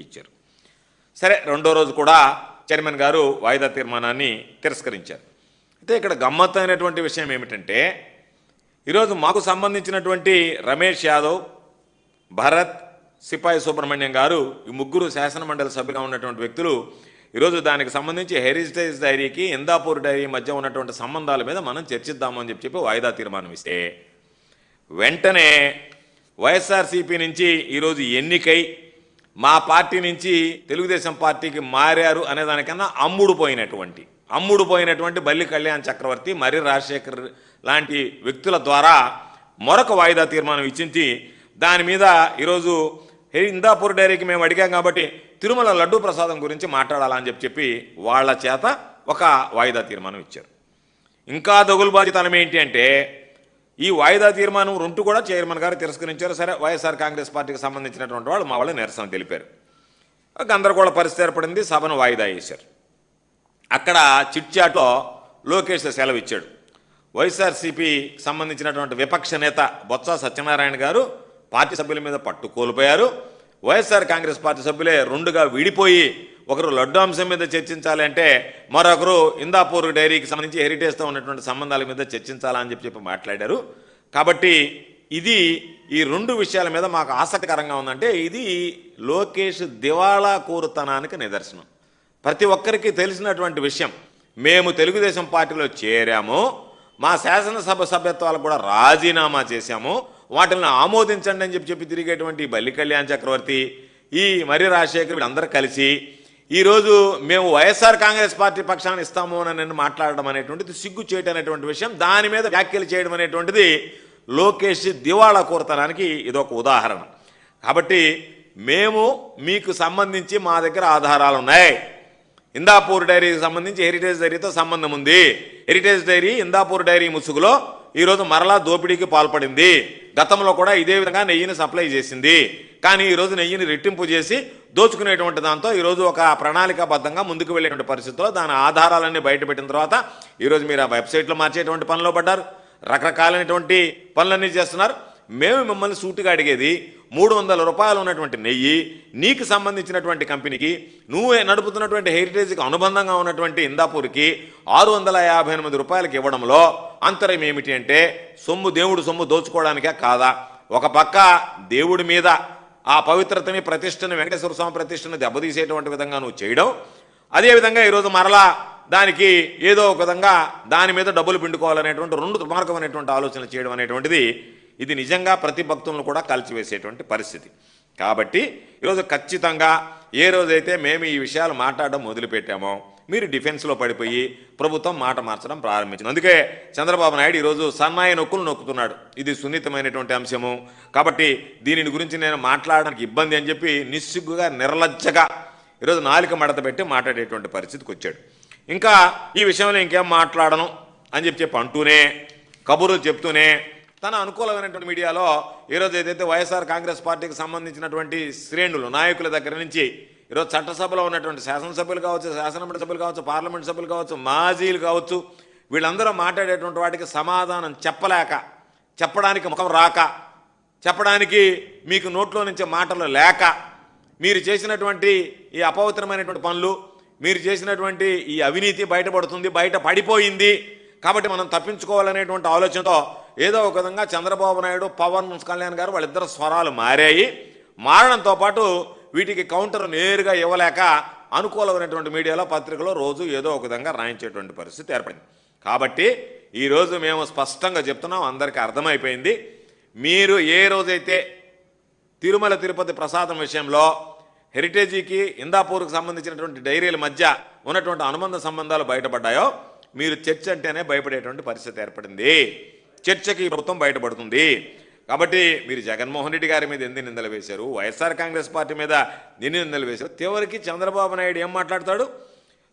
ఇచ్చారు సరే రెండో రోజు కూడా చైర్మన్ గారు వాయిదా తీర్మానాన్ని తిరస్కరించారు. అయితే ఇక్కడ గమ్మత్తైనటువంటి విషయం ఏమిటంటే ఈరోజు మాకు సంబంధించినటువంటి రమేష్ యాదవ్ భరత్ సిపాయి సుబ్రహ్మణ్యం గారు ఈ ముగ్గురు శాసనమండలి సభ్యులుగా ఉన్నటువంటి వ్యక్తులు ఈరోజు దానికి సంబంధించి హెరిటేజ్ డైరీకి ఇందాపూర్ డైరీ మధ్య ఉన్నటువంటి సంబంధాల మీద మనం చర్చిద్దామని చెప్పి చెప్పి వాయిదా తీర్మానం ఇస్తే వెంటనే వైఎస్ఆర్సీపీ నుంచి ఈరోజు ఎన్నికై మా పార్టీ నుంచి తెలుగుదేశం పార్టీకి మారారు అనే దానికన్నా అమ్ముడు పోయినటువంటి అమ్ముడు పోయినటువంటి బల్లి కళ్యాణ్ చక్రవర్తి మరి రాజశేఖర్ లాంటి వ్యక్తుల ద్వారా మరొక వాయిదా తీర్మానం ఇచ్చించి దాని మీద ఈరోజు ఇందాపూర్ డైరీకి మేము అడిగాం కాబట్టి తిరుమల లడ్డూ ప్రసాదం గురించి మాట్లాడాలని చెప్పి చెప్పి వాళ్ళ చేత ఒక వాయిదా తీర్మానం ఇచ్చారు. ఇంకా దగులుబాజితనం ఏంటి అంటే ఈ వాయిదా తీర్మానం రెండు కూడా చైర్మన్ గారు తిరస్కరించారు. సరే వైఎస్ఆర్ కాంగ్రెస్ పార్టీకి సంబంధించినటువంటి వాళ్ళు మా వాళ్ళు నిరసన తెలిపారు. గందరగోళ పరిస్థితి ఏర్పడింది సభను వాయిదా వేశారు. అక్కడ చిట్చాట్లో లోకేష్ సెలవు ఇచ్చాడు. వైఎస్ఆర్సీపీ సంబంధించినటువంటి విపక్ష నేత బొత్స సత్యనారాయణ గారు పార్టీ సభ్యుల మీద పట్టు కోల్పోయారు. వైఎస్ఆర్ కాంగ్రెస్ పార్టీ సభ్యులే రెండుగా విడిపోయి ఒకరు లడ్డు అంశం మీద చర్చించాలి అంటే మరొకరు ఇందాపూర్ డైరీకి సంబంధించి హెరిటేజ్తో ఉన్నటువంటి సంబంధాల మీద చర్చించాలని చెప్పి చెప్పి మాట్లాడారు. కాబట్టి ఇది ఈ రెండు విషయాల మీద మాకు ఆసక్తికరంగా ఉందంటే ఇది లోకేష్ దివాళా కోరుతనానికి నిదర్శనం. ప్రతి ఒక్కరికి తెలిసినటువంటి విషయం మేము తెలుగుదేశం పార్టీలో చేరాము మా శాసనసభ సభ్యత్వాలకు కూడా రాజీనామా చేశాము వాటిని ఆమోదించండి అని చెప్పి చెప్పి తిరిగేటువంటి బల్లి కళ్యాణ్ చక్రవర్తి ఈ మరి రాజశేఖర్ వీళ్ళందరూ కలిసి ఈరోజు మేము వైఎస్ఆర్ కాంగ్రెస్ పార్టీ పక్షాన్ని ఇస్తాము అని నేను మాట్లాడడం అనేటువంటిది సిగ్గు చేయటం అనేటువంటి విషయం దాని మీద వ్యాఖ్యలు చేయడం అనేటువంటిది లోకేష్ దివాళా కోరతనానికి ఇదొక ఉదాహరణ. కాబట్టి మేము మీకు సంబంధించి మా దగ్గర ఆధారాలు ఉన్నాయి. ఇందాపూర్ డైరీకి సంబంధించి హెరిటేజ్ డైరీతో సంబంధం ఉంది. హెరిటేజ్ డైరీ ఇందాపూర్ డైరీ ముసుగులో ఈరోజు మరలా దోపిడీకి పాల్పడింది. గతంలో కూడా ఇదే విధంగా నెయ్యిని సప్లై చేసింది. కానీ ఈరోజు నెయ్యిని రెట్టింపు చేసి దోచుకునేటువంటి దాంతో ఈరోజు ఒక ప్రణాళికాబద్ధంగా ముందుకు వెళ్ళేటువంటి పరిస్థితుల్లో దాని ఆధారాలన్నీ బయటపెట్టిన తర్వాత ఈరోజు మీరు ఆ వెబ్సైట్లో మార్చేటువంటి పనిలో పడ్డారు. రకరకాలైనటువంటి పనులన్నీ చేస్తున్నారు. మేము మిమ్మల్ని సూటుగా అడిగేది మూడు వందల రూపాయలు ఉన్నటువంటి నెయ్యి నీకు సంబంధించినటువంటి కంపెనీకి నువ్వు నడుపుతున్నటువంటి హెరిటేజ్కి అనుబంధంగా ఉన్నటువంటి ఇందాపూర్కి ఆరు వందల యాభై ఎనిమిది రూపాయలకి ఇవ్వడంలో అంతరం ఏమిటి అంటే సొమ్ము దేవుడు సొమ్ము దోచుకోవడానికే కాదా? ఒక పక్క దేవుడి మీద ఆ పవిత్రతని ప్రతిష్టను వెంకటేశ్వర స్వామి ప్రతిష్టను దెబ్బతీసేటువంటి విధంగా నువ్వు చేయడం. అదేవిధంగా ఈరోజు మరలా దానికి ఏదో ఒక విధంగా దాని మీద డబ్బులు పిండుకోవాలనేటువంటి రెండు దుర్మార్గమైనటువంటి ఆలోచన చేయడం అనేటువంటిది ఇది నిజంగా ప్రతి భక్తులను కూడా కలిసివేసేటువంటి పరిస్థితి. కాబట్టి ఈరోజు ఖచ్చితంగా ఏ రోజైతే మేము ఈ విషయాలు మాట్లాడడం మొదలుపెట్టామో మీరు డిఫెన్స్లో పడిపోయి ప్రభుత్వం మాట మార్చడం ప్రారంభించింది. అందుకే చంద్రబాబు నాయుడు ఈరోజు సన్నాయి నొక్కులు నొక్కుతున్నాడు. ఇది సున్నితమైనటువంటి అంశము. కాబట్టి దీనిని గురించి నేను మాట్లాడడానికి ఇబ్బంది అని చెప్పి నిస్సిగ్గుగా నిర్లజ్జగా ఈరోజు నాలుక మడత పెట్టి మాట్లాడేటువంటి పరిస్థితికి వచ్చాడు. ఇంకా ఈ విషయంలో ఇంకేం మాట్లాడను అని చెప్పి చెప్పి అంటూనే కబుర్లు చెప్తూనే తన అనుకూలమైనటువంటి మీడియాలో ఈరోజు ఏదైతే వైఎస్ఆర్ కాంగ్రెస్ పార్టీకి సంబంధించినటువంటి శ్రేణులు నాయకుల దగ్గర నుంచి ఈరోజు చట్టసభలో ఉన్నటువంటి శాసనసభ్యులు కావచ్చు శాసనమండలి సభ్యులు కావచ్చు పార్లమెంట్ సభ్యులు కావచ్చు మాజీలు కావచ్చు వీళ్ళందరూ మాట్లాడేటువంటి వాటికి సమాధానం చెప్పలేక చెప్పడానికి ముఖం రాక చెప్పడానికి మీకు నోట్లో నుంచి మాటలు లేక మీరు చేసినటువంటి ఈ అపవిత్రమైనటువంటి పనులు మీరు చేసినటువంటి ఈ అవినీతి బయటపడుతుంది బయట పడిపోయింది. కాబట్టి మనం తప్పించుకోవాలనేటువంటి ఆలోచనతో ఏదో ఒక విధంగా చంద్రబాబు నాయుడు పవన్ కళ్యాణ్ గారు వాళ్ళిద్దరు స్వరాలు మారాయి. మారడంతో పాటు వీటికి కౌంటర్ నేరుగా ఇవ్వలేక అనుకూలమైనటువంటి మీడియాలో పత్రికలో రోజు ఏదో ఒక విధంగా రాయించేటువంటి పరిస్థితి ఏర్పడింది. కాబట్టి ఈరోజు మేము స్పష్టంగా చెప్తున్నాం అందరికీ అర్థమైపోయింది. మీరు ఏ రోజైతే తిరుమల తిరుపతి ప్రసాదం విషయంలో హెరిటేజీకి ఇందాపూర్కి సంబంధించినటువంటి డైరీల మధ్య ఉన్నటువంటి అనుబంధ సంబంధాలు బయటపడ్డాయో మీరు చర్చ అంటేనే భయపడేటువంటి పరిస్థితి ఏర్పడింది. చర్చకి ప్రభుత్వం బయటపడుతుంది. కాబట్టి మీరు జగన్మోహన్ రెడ్డి గారి మీద ఎన్ని నిందలు వేశారు? వైఎస్ఆర్ కాంగ్రెస్ పార్టీ మీద ఎన్ని నిందలు వేశారు? చివరికి చంద్రబాబు నాయుడు ఏం మాట్లాడతాడు?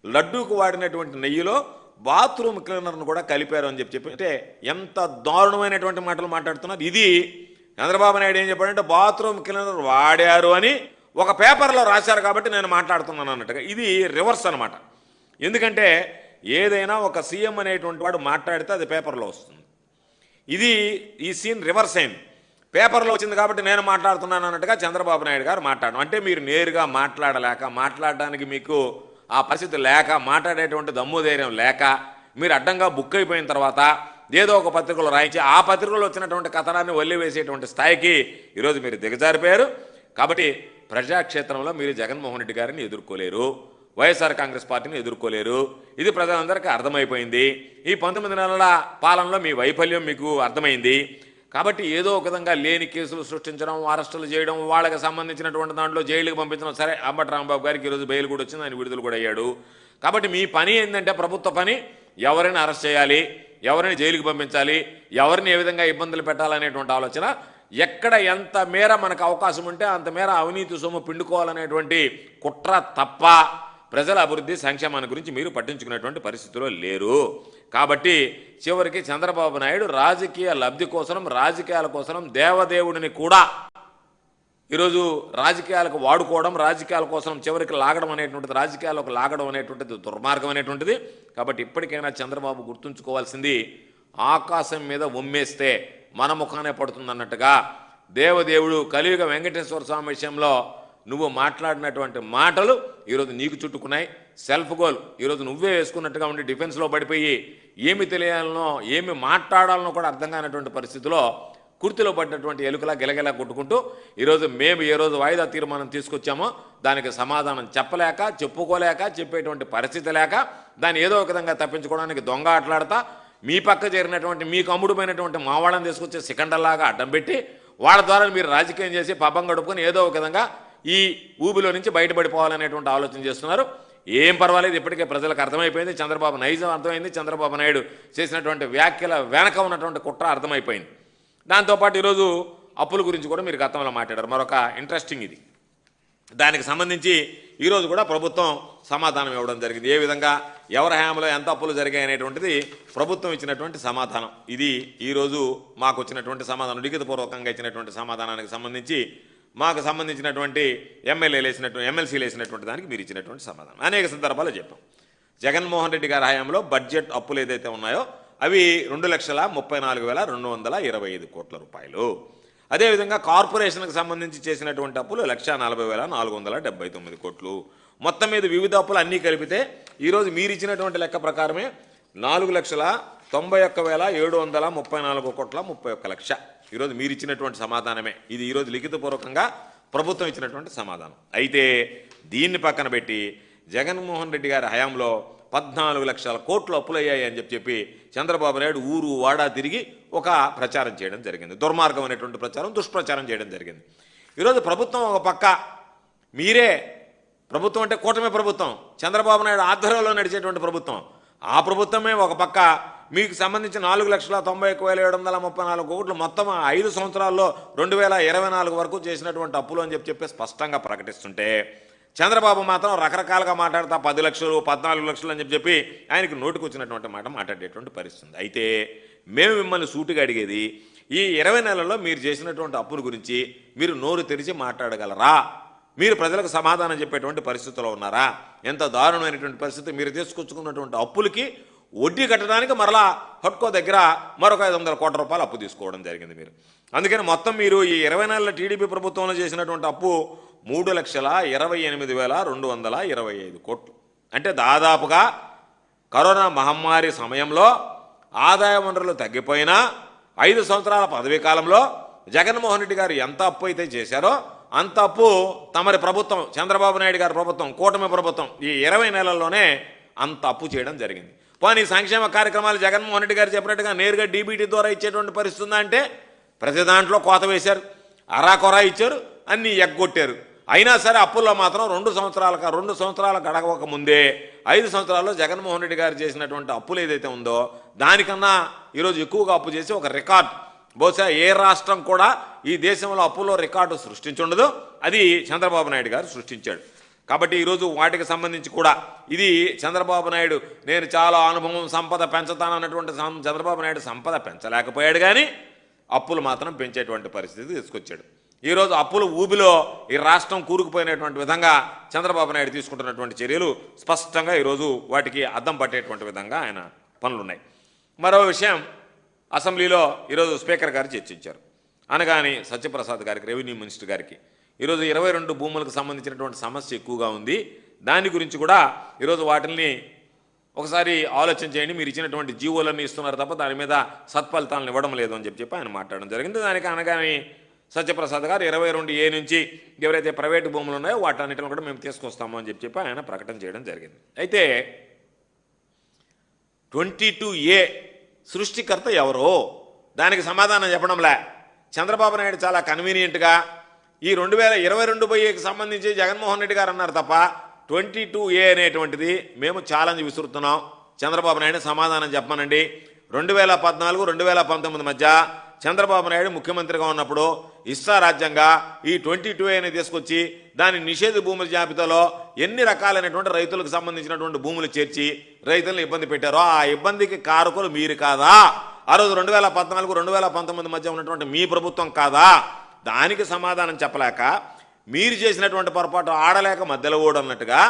లడ్డూకు వాడినటువంటి నెయ్యిలో బాత్రూమ్ క్లీనర్ను కూడా కలిపారు అని చెప్పి చెప్పి అంటే ఎంత దారుణమైనటువంటి మాటలు మాట్లాడుతున్నారు. ఇది చంద్రబాబు నాయుడు ఏం చెప్పాడంటే బాత్రూమ్ క్లీనర్ వాడారు అని ఒక పేపర్లో రాశారు కాబట్టి నేను మాట్లాడుతున్నాను అన్నట్టుగా. ఇది రివర్స్ అన్నమాట. ఎందుకంటే ఏదైనా ఒక సీఎం అనేటువంటి వాడు మాట్లాడితే అది పేపర్లో వస్తుంది. ఇది ఈ సీన్ రివర్స్ అయింది. పేపర్లో వచ్చింది కాబట్టి నేను మాట్లాడుతున్నాను అన్నట్టుగా చంద్రబాబు నాయుడు గారు మాట్లాడడం. అంటే మీరు నేరుగా మాట్లాడలేక మాట్లాడడానికి మీకు ఆ పరిస్థితి లేక మాట్లాడేటువంటి దమ్ము ధైర్యం లేక మీరు అడ్డంగా బుక్ అయిపోయిన తర్వాత ఏదో ఒక పత్రికలో రాయించి ఆ పత్రికలో వచ్చినటువంటి కథనాన్ని వల్లివేసేటువంటి స్థాయికి ఈరోజు మీరు దిగజారిపోయారు. కాబట్టి ప్రజాక్షేత్రంలో మీరు జగన్మోహన్ రెడ్డి గారిని ఎదుర్కోలేరు. వైఎస్ఆర్ కాంగ్రెస్ పార్టీని ఎదుర్కోలేరు. ఇది ప్రజలందరికీ అర్థమైపోయింది. ఈ పంతొమ్మిది నెలల పాలనలో మీ వైఫల్యం మీకు అర్థమైంది. కాబట్టి ఏదో ఒక విధంగా లేని కేసులు సృష్టించడం అరెస్టులు చేయడం వాళ్ళకి సంబంధించినటువంటి దాంట్లో జైలుకి పంపించడం సరే అంబటి రాంబాబు గారికి ఈరోజు బెయిల్ కూడా వచ్చింది ఆయన విడుదల కూడా అయ్యాడు. కాబట్టి మీ పని ఏంటంటే ప్రభుత్వ పని ఎవరిని అరెస్ట్ చేయాలి ఎవరిని జైలుకి పంపించాలి ఎవరిని ఏ విధంగా ఇబ్బందులు పెట్టాలనేటువంటి ఆలోచన ఎక్కడ ఎంత మేర మనకు అవకాశం ఉంటే అంత మేర అవినీతి సొమ్ము పిండుకోవాలనేటువంటి కుట్ర తప్ప ప్రజల అభివృద్ధి సంక్షేమాన్ని గురించి మీరు పట్టించుకునేటువంటి పరిస్థితిలో లేరు. కాబట్టి చివరికి చంద్రబాబు నాయుడు రాజకీయ లబ్ధి కోసం రాజకీయాల కోసం దేవదేవుడిని కూడా ఈరోజు రాజకీయాలకు వాడుకోవడం రాజకీయాల కోసం చివరికి లాగడం అనేటువంటిది రాజకీయాలకు లాగడం అనేటువంటిది దుర్మార్గం అనేటువంటిది. కాబట్టి ఇప్పటికైనా చంద్రబాబు గుర్తుంచుకోవాల్సింది ఆకాశం మీద ఉమ్మేస్తే మన ముఖానే పడుతుందన్నట్టుగా దేవదేవుడు కలియుగ వెంకటేశ్వర స్వామి విషయంలో నువ్వు మాట్లాడినటువంటి మాటలు ఈరోజు నీకు చుట్టుకున్నాయి. సెల్ఫ్ గోల్ ఈరోజు నువ్వే వేసుకున్నట్టుగా ఉండి డిఫెన్స్లో పడిపోయి ఏమి తెలియాలనో ఏమి మాట్లాడాలనో కూడా అర్థం కానటువంటి పరిస్థితిలో కుర్తిలో పడ్డటువంటి ఎలుకలా గిలగిలా కొట్టుకుంటూ ఈరోజు మేము ఏ రోజు వాయిదా తీర్మానం తీసుకొచ్చామో దానికి సమాధానం చెప్పలేక చెప్పుకోలేక చెప్పేటువంటి పరిస్థితి లేక దాన్ని ఏదో ఒక విధంగా తప్పించుకోవడానికి దొంగ ఆటలాడతా మీ పక్క చేరినటువంటి మీకు అమ్ముడుమైనటువంటి మా వాళ్ళని తీసుకొచ్చే సికండర్లాగా అడ్డం పెట్టి వాళ్ళ ద్వారా మీరు రాజకీయం చేసి పబ్బం గడుపుకొని ఏదో ఒక విధంగా ఈ ఊబిలో నుంచి బయటపడిపోవాలనేటువంటి ఆలోచన చేస్తున్నారు. ఏం పర్వాలేదు ఇప్పటికే ప్రజలకు అర్థమైపోయింది చంద్రబాబు నైజం అర్థమైంది చంద్రబాబు నాయుడు చేసినటువంటి వ్యాఖ్యల వెనక ఉన్నటువంటి కుట్ర అర్థమైపోయింది. దాంతోపాటు ఈరోజు అప్పుల గురించి కూడా మీరు గతంలో మాట్లాడారు. మరొక ఇంట్రెస్టింగ్ ఇది. దానికి సంబంధించి ఈరోజు కూడా ప్రభుత్వం సమాధానం ఇవ్వడం జరిగింది. ఏ విధంగా ఎవరి హయాంలో ఎంత అప్పులు జరిగాయి అనేటువంటిది ప్రభుత్వం ఇచ్చినటువంటి సమాధానం. ఇది ఈరోజు మాకు వచ్చినటువంటి సమాధానం లిఖితపూర్వకంగా ఇచ్చినటువంటి సమాధానానికి సంబంధించి మాకు సంబంధించినటువంటి ఎమ్మెల్యేలు వేసినటువంటి ఎమ్మెల్సీలు వేసినటువంటి దానికి మీరు ఇచ్చినటువంటి సమాధానం. అనేక సందర్భాలు చెప్పాం. జగన్మోహన్ రెడ్డి గారి హయాంలో బడ్జెట్ అప్పులు ఏదైతే ఉన్నాయో అవి రెండు లక్షల ముప్పై నాలుగు వేల రెండు వందల ఇరవై ఐదు కోట్ల రూపాయలు. అదేవిధంగా కార్పొరేషన్కి సంబంధించి చేసినటువంటి అప్పులు లక్ష నలభై వేల నాలుగు వందల డెబ్బై తొమ్మిది కోట్లు. మొత్తం మీద వివిధ అప్పులు అన్నీ కలిపితే ఈరోజు మీరు ఇచ్చినటువంటి లెక్క ప్రకారమే నాలుగు లక్షల తొంభై ఒక్క వేల ఏడు వందల ముప్పై నాలుగు కోట్ల ముప్పై ఒక్క లక్ష. ఈరోజు మీరు ఇచ్చినటువంటి సమాధానమే. ఇది ఈరోజు లిఖితపూర్వకంగా ప్రభుత్వం ఇచ్చినటువంటి సమాధానం. అయితే దీన్ని పక్కన పెట్టి జగన్మోహన్ రెడ్డి గారి హయాంలో పద్నాలుగు లక్షల కోట్లు అప్పులయ్యాయి అని చెప్పి చెప్పి చంద్రబాబు నాయుడు ఊరు వాడా తిరిగి ఒక ప్రచారం చేయడం జరిగింది. దుర్మార్గం అనేటువంటి ప్రచారం దుష్ప్రచారం చేయడం జరిగింది. ఈరోజు ప్రభుత్వం ఒక పక్క మీరే ప్రభుత్వం అంటే కూటమి ప్రభుత్వం చంద్రబాబు నాయుడు ఆధ్వర్యంలో నడిచేటువంటి ప్రభుత్వం. ఆ ప్రభుత్వమే ఒక పక్క మీకు సంబంధించి నాలుగు లక్షల తొంభై ఒక్క వేల ఏడు వందల ముప్పై నాలుగు కోట్లు మొత్తం ఐదు సంవత్సరాల్లో రెండు వేల ఇరవై నాలుగు వరకు చేసినటువంటి అప్పులు అని చెప్పి చెప్పి స్పష్టంగా ప్రకటిస్తుంటే చంద్రబాబు మాత్రం రకరకాలుగా మాట్లాడతా పది లక్షలు పద్నాలుగు లక్షలు అని చెప్పి చెప్పి ఆయనకి నోటుకు వచ్చినటువంటి మాట మాట్లాడేటువంటి పరిస్థితి అయితే మేము మిమ్మల్ని సూటిగా అడిగేది ఈ ఇరవై నెలల్లో మీరు చేసినటువంటి అప్పుల గురించి మీరు నోరు తెరిచి మాట్లాడగలరా? మీరు ప్రజలకు సమాధానం చెప్పేటువంటి పరిస్థితిలో ఉన్నారా? ఎంత దారుణమైనటువంటి పరిస్థితి మీరు తీసుకొచ్చుకున్నటువంటి అప్పులకి వడ్డీ కట్టడానికి మరలా హట్కో దగ్గర మరొక ఐదు వందల కోట్ల రూపాయలు అప్పు తీసుకోవడం జరిగింది మీరు. అందుకని మొత్తం మీరు ఈ ఇరవై నెలల టీడీపీ ప్రభుత్వంలో చేసినటువంటి అప్పు మూడు లక్షల ఇరవై ఎనిమిది వేల రెండు వందల ఇరవై ఐదు కోట్లు. అంటే దాదాపుగా కరోనా మహమ్మారి సమయంలో ఆదాయ వనరులు తగ్గిపోయినా ఐదు సంవత్సరాల పదవీ కాలంలో జగన్మోహన్ రెడ్డి గారు ఎంత అప్పు అయితే చేశారో అంత అప్పు తమరి ప్రభుత్వం చంద్రబాబు నాయుడు గారి ప్రభుత్వం కూటమి ప్రభుత్వం ఈ ఇరవై నెలల్లోనే అంత అప్పు చేయడం జరిగింది. పోనీ సంక్షేమ కార్యక్రమాలు జగన్మోహన్ రెడ్డి గారు చెప్పినట్టుగా నేరుగా డీబీటీ ద్వారా ఇచ్చేటువంటి పరిస్థితి అంటే ప్రతి దాంట్లో కోత వేశారు అరాకొరా ఇచ్చారు అన్నీ ఎగ్గొట్టారు. అయినా సరే అప్పుల్లో మాత్రం రెండు సంవత్సరాల రెండు సంవత్సరాల గడవక ముందే ఐదు సంవత్సరాల్లో జగన్మోహన్ రెడ్డి గారు చేసినటువంటి అప్పులు ఏదైతే ఉందో దానికన్నా ఈరోజు ఎక్కువగా అప్పు చేసి ఒక రికార్డ్. బహుశా ఏ రాష్ట్రం కూడా ఈ దేశంలో అప్పుల్లో రికార్డు సృష్టించుండదు. అది చంద్రబాబు నాయుడు గారు సృష్టించాడు. కాబట్టి ఈరోజు వాటికి సంబంధించి కూడా ఇది చంద్రబాబు నాయుడు నేను చాలా అనుభవం సంపద పెంచుతానన్నటువంటి సం- చంద్రబాబు నాయుడు సంపద పెంచలేకపోయాడు కానీ అప్పులు మాత్రం పెంచేటువంటి పరిస్థితి తీసుకొచ్చాడు. ఈరోజు అప్పుల ఊబిలో ఈ రాష్ట్రం కూరుకుపోయినటువంటి విధంగా చంద్రబాబు నాయుడు తీసుకుంటున్నటువంటి చర్యలు స్పష్టంగా ఈరోజు వాటికి అద్దం పట్టేటువంటి విధంగా ఆయన పనులున్నాయి. మరో విషయం అసెంబ్లీలో ఈరోజు స్పీకర్ గారు చర్చించారు. అనగాని సత్యప్రసాద్ గారికి రెవెన్యూ మినిస్టర్ గారికి ఈరోజు ఇరవై రెండు భూములకు సంబంధించినటువంటి సమస్య ఎక్కువగా ఉంది. దాని గురించి కూడా ఈరోజు వాటిని ఒకసారి ఆలోచన చేయండి. మీరు ఇచ్చినటువంటి జీవోలన్నీ ఇస్తున్నారు తప్ప దాని మీద సత్ఫలితాలను ఇవ్వడం లేదు అని చెప్పి చెప్పి ఆయన మాట్లాడడం జరిగింది. దానికి అనగానే సత్యప్రసాద్ గారు ఇరవై రెండు ఏ నుంచి ఎవరైతే ప్రైవేటు భూములు ఉన్నాయో వాటన్నిటిని కూడా మేము తీసుకొస్తాము అని చెప్పి చెప్పి ఆయన ప్రకటన చేయడం జరిగింది. అయితే ట్వంటీ టూ ఏ సృష్టికర్త ఎవరో? దానికి సమాధానం చెప్పడంలే. చంద్రబాబు నాయుడు చాలా కన్వీనియంట్గా ఈ రెండు వేల ఇరవై రెండు బయ్యేకి సంబంధించి జగన్మోహన్ రెడ్డి గారు అన్నారు తప్ప ట్వంటీ టూ ఏ అనేటువంటిది మేము ఛాలెంజ్ విసురుతున్నాం. చంద్రబాబు నాయుడు సమాధానం చెప్పమనండి రెండు వేల పద్నాలుగు రెండు వేల పంతొమ్మిది మధ్య చంద్రబాబు నాయుడు ముఖ్యమంత్రిగా ఉన్నప్పుడు ఇస్సా రాజ్యంగా ఈ ట్వంటీ టూ ఏని తీసుకొచ్చి దాని నిషేధ భూముల జాబితాలో ఎన్ని రకాలైనటువంటి రైతులకు సంబంధించినటువంటి భూములు చేర్చి రైతులను ఇబ్బంది పెట్టారో ఆ ఇబ్బందికి కారకులు మీరు కాదా? ఆ రోజు రెండు వేల పద్నాలుగు రెండు వేల పంతొమ్మిది మధ్య ఉన్నటువంటి మీ ప్రభుత్వం కాదా? దానికి సమాధానం చెప్పలేక మీరు చేసినటువంటి పొరపాటు ఆడలేక మధ్యలో ఓడన్నట్టుగా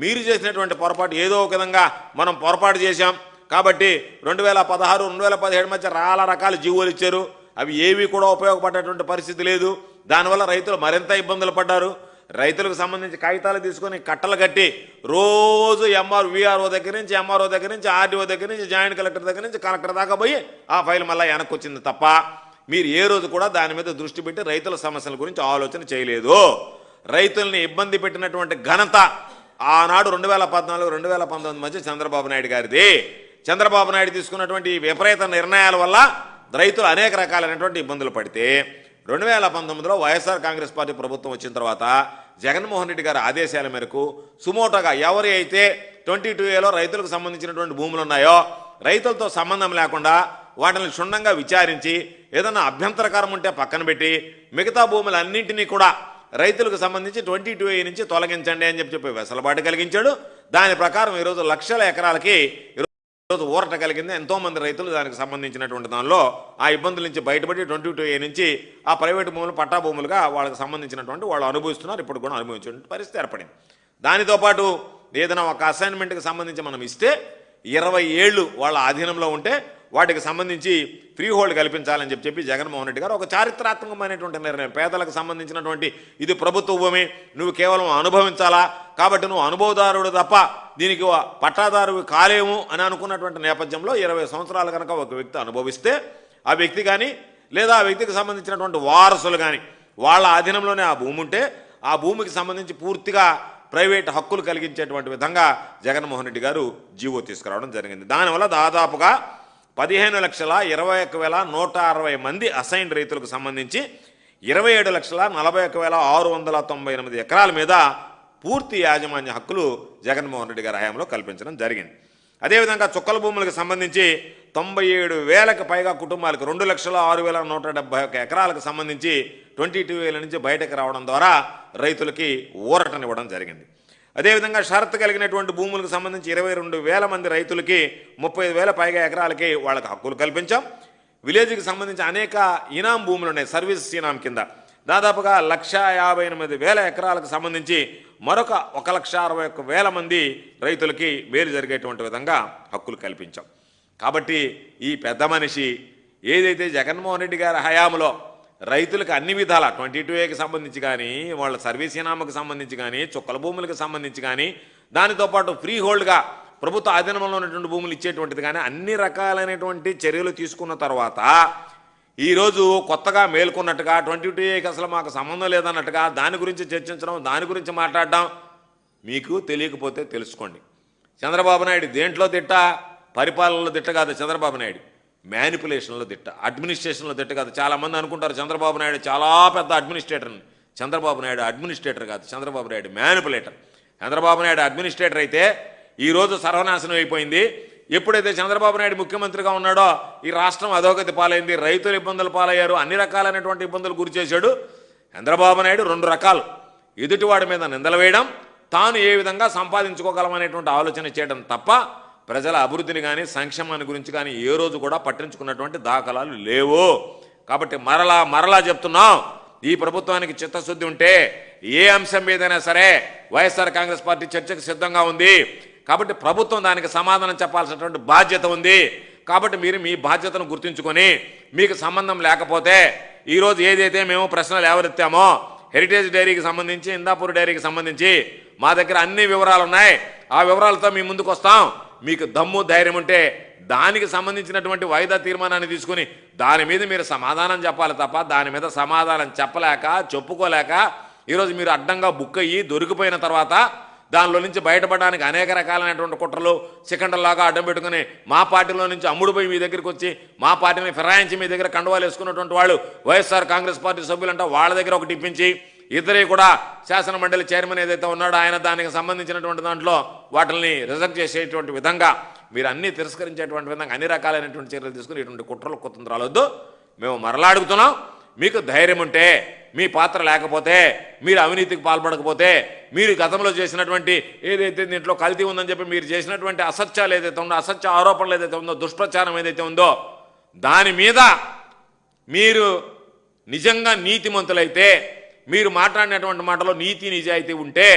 మీరు చేసినటువంటి పొరపాటు ఏదో ఒక విధంగా మనం పొరపాటు చేశాం కాబట్టి రెండు వేల పదహారు రెండు వేల పదిహేడు మధ్య చాలా రకాల జీవోలు ఇచ్చారు. అవి ఏవి కూడా ఉపయోగపడేటువంటి పరిస్థితి లేదు. దానివల్ల రైతులు మరింత ఇబ్బందులు పడ్డారు. రైతులకు సంబంధించి కాగితాలు తీసుకొని కట్టలు కట్టి రోజు ఎంఆర్ విఆర్ఓ దగ్గర నుంచి ఎంఆర్ఓ దగ్గర నుంచి ఆర్డీఓ దగ్గర నుంచి జాయింట్ కలెక్టర్ దగ్గర నుంచి కలెక్టర్ దాకా పోయి ఆ ఫైల్ మళ్ళీ వెనక్కి వచ్చింది తప్ప మీరు ఏ రోజు కూడా దాని మీద దృష్టి పెట్టి రైతుల సమస్యల గురించి ఆలోచన చేయలేదు. రైతుల్ని ఇబ్బంది పెట్టినటువంటి ఘనత ఆనాడు రెండు వేల పద్నాలుగు రెండు వేల పంతొమ్మిది మధ్య చంద్రబాబు నాయుడు గారిది. చంద్రబాబు నాయుడు తీసుకున్నటువంటి విపరీత నిర్ణయాల వల్ల రైతులు అనేక రకాలైనటువంటి ఇబ్బందులు పడితే రెండు వేల పంతొమ్మిదిలో వైఎస్ఆర్ కాంగ్రెస్ పార్టీ ప్రభుత్వం వచ్చిన తర్వాత జగన్మోహన్ రెడ్డి గారి ఆదేశాల మేరకు సుమోటోగా ఎవరి అయితే ట్వంటీ టూ ఏలో రైతులకు సంబంధించినటువంటి భూములు ఉన్నాయో రైతులతో సంబంధం లేకుండా వాటిని క్షుణ్ణంగా విచారించి ఏదన్నా అభ్యంతరకరం ఉంటే పక్కన పెట్టి మిగతా భూములన్నింటినీ కూడా రైతులకు సంబంధించి ట్వంటీ టూ ఏ నుంచి తొలగించండి అని చెప్పి చెప్పి వెసలుబాటు కలిగించాడు. దాని ప్రకారం ఈరోజు లక్షల ఎకరాలకి ఈరోజు ఊరట కలిగింది. ఎంతోమంది రైతులు దానికి సంబంధించినటువంటి దానిలో ఆ ఇబ్బందుల నుంచి బయటపడి ట్వంటీ టూ ఏ నుంచి ఆ ప్రైవేటు భూములు పట్టా భూములుగా వాళ్ళకి సంబంధించినటువంటి వాళ్ళు అనుభవిస్తున్నారు. ఇప్పుడు కూడా అనుభవించే పరిస్థితి ఏర్పడింది. దానితో పాటు ఏదైనా ఒక అసైన్మెంట్కి సంబంధించి మనం ఇస్తే ఇరవై ఏళ్ళు వాళ్ళ ఆధీనంలో ఉంటే వాటికి సంబంధించి ఫ్రీ హోల్డ్ కల్పించాలని చెప్పి చెప్పి జగన్మోహన్ రెడ్డి గారు ఒక చారిత్రాత్మకమైనటువంటి నిర్ణయం. పేదలకు సంబంధించినటువంటి ఇది ప్రభుత్వ భూమి నువ్వు కేవలం అనుభవించాలా? కాబట్టి నువ్వు అనుభవదారుడు తప్ప దీనికి పట్టాదారు కాలేము అని అనుకున్నటువంటి నేపథ్యంలో ఇరవై సంవత్సరాలు కనుక ఒక వ్యక్తి అనుభవిస్తే ఆ వ్యక్తి కానీ లేదా ఆ వ్యక్తికి సంబంధించినటువంటి వారసులు కానీ వాళ్ళ ఆధీనంలోనే ఆ భూమి ఉంటే ఆ భూమికి సంబంధించి పూర్తిగా ప్రైవేట్ హక్కులు కలిగించేటువంటి విధంగా జగన్మోహన్ రెడ్డి గారు జీవో తీసుకురావడం జరిగింది. దానివల్ల దాదాపుగా పదిహేను లక్షల ఇరవై ఒక వేల నూట అరవై మంది అసైన్ రైతులకు సంబంధించి ఇరవై ఏడు లక్షల నలభై ఒక వేల ఆరు వందల తొంభై ఎనిమిది ఎకరాల మీద పూర్తి యాజమాన్య హక్కులు జగన్మోహన్ రెడ్డి గారి హయాంలో కల్పించడం జరిగింది. అదేవిధంగా చుక్కల భూములకు సంబంధించి తొంభై ఏడు వేలకు పైగా కుటుంబాలకు రెండు లక్షల ఆరు వేల నూట డెబ్బై ఒక ఎకరాలకు సంబంధించి ట్వంటీ టూ వేల నుంచి బయటకు రావడం ద్వారా రైతులకి ఊరటనివ్వడం జరిగింది. అదేవిధంగా షరతు కలిగినటువంటి భూములకు సంబంధించి ఇరవై రెండు వేల మంది రైతులకి ముప్పై ఐదు వేల పైగా ఎకరాలకి వాళ్ళకి హక్కులు కల్పించాం. విలేజ్కి సంబంధించి అనేక ఇనాం భూములు ఉన్నాయి సర్వీస్ ఇనాం కింద. దాదాపుగా లక్ష యాభై ఎనిమిది వేల ఎకరాలకు సంబంధించి మరొక ఒక లక్ష అరవై ఒక్క వేల మంది రైతులకి మేలు జరిగేటువంటి విధంగా హక్కులు కల్పించాం. కాబట్టి ఈ పెద్ద మనిషి ఏదైతే జగన్మోహన్ రెడ్డి గారి హయాంలో రైతులకు అన్ని విధాల ట్వంటీ టూ ఏకి సంబంధించి కానీ వాళ్ళ సర్వీస్ ఇనామకు సంబంధించి కానీ చుక్కల భూములకు సంబంధించి కానీ దానితో పాటు ఫ్రీ హోల్డ్గా ప్రభుత్వ ఆధీనంలో ఉన్నటువంటి భూములు ఇచ్చేటువంటిది కానీ అన్ని రకాలైనటువంటి చర్యలు తీసుకున్న తర్వాత ఈరోజు కొత్తగా మేల్కొన్నట్టుగా ట్వంటీ టూ ఏకి అసలు మాకు సంబంధం లేదన్నట్టుగా దాని గురించి చర్చించడం దాని గురించి మాట్లాడడం మీకు తెలియకపోతే తెలుసుకోండి. చంద్రబాబు నాయుడు దేంట్లో తిట్ట? పరిపాలనలో తిట్ట కాదు చంద్రబాబు నాయుడు. మ్యానిపులేషన్లో తిట్ట అడ్మినిస్ట్రేషన్లో తిట్ట కాదు. చాలామంది అనుకుంటారు చంద్రబాబు నాయుడు చాలా పెద్ద అడ్మినిస్ట్రేటర్ని. చంద్రబాబు నాయుడు అడ్మినిస్ట్రేటర్ కాదు చంద్రబాబు నాయుడు మ్యానిపులేటర్ చంద్రబాబు నాయుడు అడ్మినిస్ట్రేటర్ అయితే ఈరోజు సర్వనాశనం అయిపోయింది. ఎప్పుడైతే చంద్రబాబు నాయుడు ముఖ్యమంత్రిగా ఉన్నాడో ఈ రాష్ట్రం అధోగతి పాలైంది రైతులు ఇబ్బందులు పాలయ్యారు అన్ని రకాలైనటువంటి ఇబ్బందులు గురి చేశాడు. చంద్రబాబు నాయుడు రెండు రకాలు. ఎదుటివాడి మీద నిందలు వేయడం తాను ఏ విధంగా సంపాదించుకోగలమనేటువంటి ఆలోచన చేయడం తప్ప ప్రజల అభివృద్ధిని కానీ సంక్షేమాన్ని గురించి కానీ ఏ రోజు కూడా పట్టించుకున్నటువంటి దాఖలాలు లేవు. కాబట్టి మరలా మరలా చెప్తున్నాం. ఈ ప్రభుత్వానికి చిత్తశుద్ధి ఉంటే ఏ అంశం మీదైనా సరే వైఎస్ఆర్ కాంగ్రెస్ పార్టీ చర్చకు సిద్ధంగా ఉంది. కాబట్టి ప్రభుత్వం దానికి సమాధానం చెప్పాల్సినటువంటి బాధ్యత ఉంది. కాబట్టి మీరు మీ బాధ్యతను గుర్తుంచుకొని మీకు సంబంధం లేకపోతే ఈరోజు ఏదైతే మేము ప్రశ్నలు ఎవరెత్తామో హెరిటేజ్ డైరీకి సంబంధించి ఇందాపూర్ డైరీకి సంబంధించి మా దగ్గర అన్ని వివరాలు ఉన్నాయి ఆ వివరాలతో మీ ముందుకు వస్తాం. మీకు దమ్ము ధైర్యం ఉంటే దానికి సంబంధించినటువంటి వాయిదా తీర్మానాన్ని తీసుకుని దాని మీద మీరు సమాధానం చెప్పాలి తప్ప దాని మీద సమాధానం చెప్పలేక చెప్పుకోలేక ఈరోజు మీరు అడ్డంగా బుక్ అయ్యి దొరికిపోయిన తర్వాత దానిలో నుంచి బయటపడడానికి అనేక రకాలైనటువంటి కుట్రలు సికండర్లాగా అడ్డం పెట్టుకుని మా పార్టీలో నుంచి అమ్ముడుపోయి మీ దగ్గరికి వచ్చి మా పార్టీని ఫిరాయించి మీ దగ్గర కండువాలు వేసుకున్నటువంటి వాళ్ళు వైఎస్ఆర్ కాంగ్రెస్ పార్టీ సభ్యులంటే వాళ్ళ దగ్గర ఒకటి ఇప్పించి ఇద్దరి కూడా శాసన మండలి చైర్మన్ ఏదైతే ఉన్నాడో ఆయన దానికి సంబంధించినటువంటి దాంట్లో వాటిని రిజెక్ట్ చేసేటువంటి విధంగా మీరు అన్ని తిరస్కరించేటువంటి విధంగా అన్ని రకాలైనటువంటి చర్యలు తీసుకుని ఇటువంటి కుట్రలు కుతంత్రాలు వద్దు. మేము మరలాడుగుతున్నాం మీకు ధైర్యం ఉంటే మీ పాత్ర లేకపోతే మీరు అవినీతికి పాల్పడకపోతే మీరు గతంలో చేసినటువంటి ఏదైతే దీంట్లో కల్తీ ఉందని చెప్పి మీరు చేసినటువంటి అసత్యాలు ఏదైతే ఉందో అసత్య ఆరోపణలు ఏదైతే ఉందో దుష్ప్రచారం ఏదైతే ఉందో దాని మీద మీరు నిజంగా నీతిమంతులైతే మీరు మాట్లాడినటువంటి మాటలో నీతి నిజాయితీ ఉంటే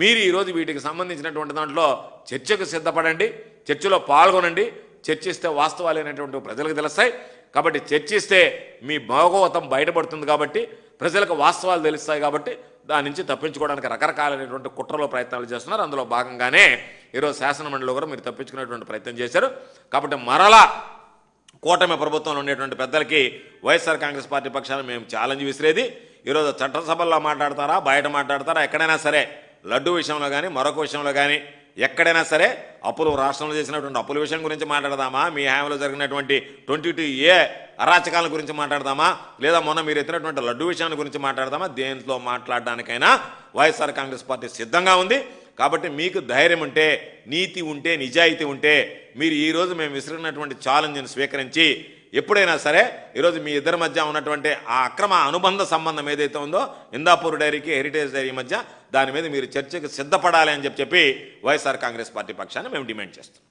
మీరు ఈరోజు వీటికి సంబంధించినటువంటి దాంట్లో చర్చకు సిద్ధపడండి చర్చలో పాల్గొనండి. చర్చిస్తే వాస్తవాలైనటువంటి ప్రజలకు తెలుస్తాయి. కాబట్టి చర్చిస్తే మీ భాగవతం బయటపడుతుంది కాబట్టి ప్రజలకు వాస్తవాలు తెలుస్తాయి కాబట్టి దాని నుంచి తప్పించుకోవడానికి రకరకాలైనటువంటి కుట్రలో ప్రయత్నాలు చేస్తున్నారు. అందులో భాగంగానే ఈరోజు శాసనమండలిలో కూడా మీరు తప్పించుకునేటువంటి ప్రయత్నం చేశారు. కాబట్టి మరలా కూటమి ప్రభుత్వంలో ఉండేటువంటి పెద్దలకి వైఎస్ఆర్ కాంగ్రెస్ పార్టీ పక్షాన మేము ఛాలెంజ్ విసిరేది. ఈరోజు చట్టసభల్లో మాట్లాడతారా? బయట మాట్లాడతారా? ఎక్కడైనా సరే. లడ్డు విషయంలో కానీ మరొక విషయంలో కానీ ఎక్కడైనా సరే అప్పులు రాష్ట్రంలో చేసినటువంటి అప్పుల విషయం గురించి మాట్లాడదామా? మీ హయాంలో జరిగినటువంటి ట్వంటీ టూ ఏ అరాచకాల గురించి మాట్లాడదామా? లేదా మొన్న మీరు ఎత్తినటువంటి లడ్డు విషయాన్ని గురించి మాట్లాడదామా? దేంట్లో మాట్లాడడానికైనా వైఎస్ఆర్ కాంగ్రెస్ పార్టీ సిద్ధంగా ఉంది. కాబట్టి మీకు ధైర్యం ఉంటే నీతి ఉంటే నిజాయితీ ఉంటే మీరు ఈరోజు మేము విసిరినటువంటి ఛాలెంజ్ని స్వీకరించి ఎప్పుడైనా సరే ఈరోజు మీ ఇద్దరి మధ్య ఉన్నటువంటి ఆ అక్రమ అనుబంధ సంబంధం ఏదైతే ఉందో ఇందాపూర్ డైరీకి హెరిటేజ్ డైరీ మధ్య దాని మీద మీరు చర్చకు సిద్ధపడాలి అని చెప్పి చెప్పి వైఎస్ఆర్ కాంగ్రెస్ పార్టీ పక్షాన్ని మేము డిమాండ్ చేస్తాం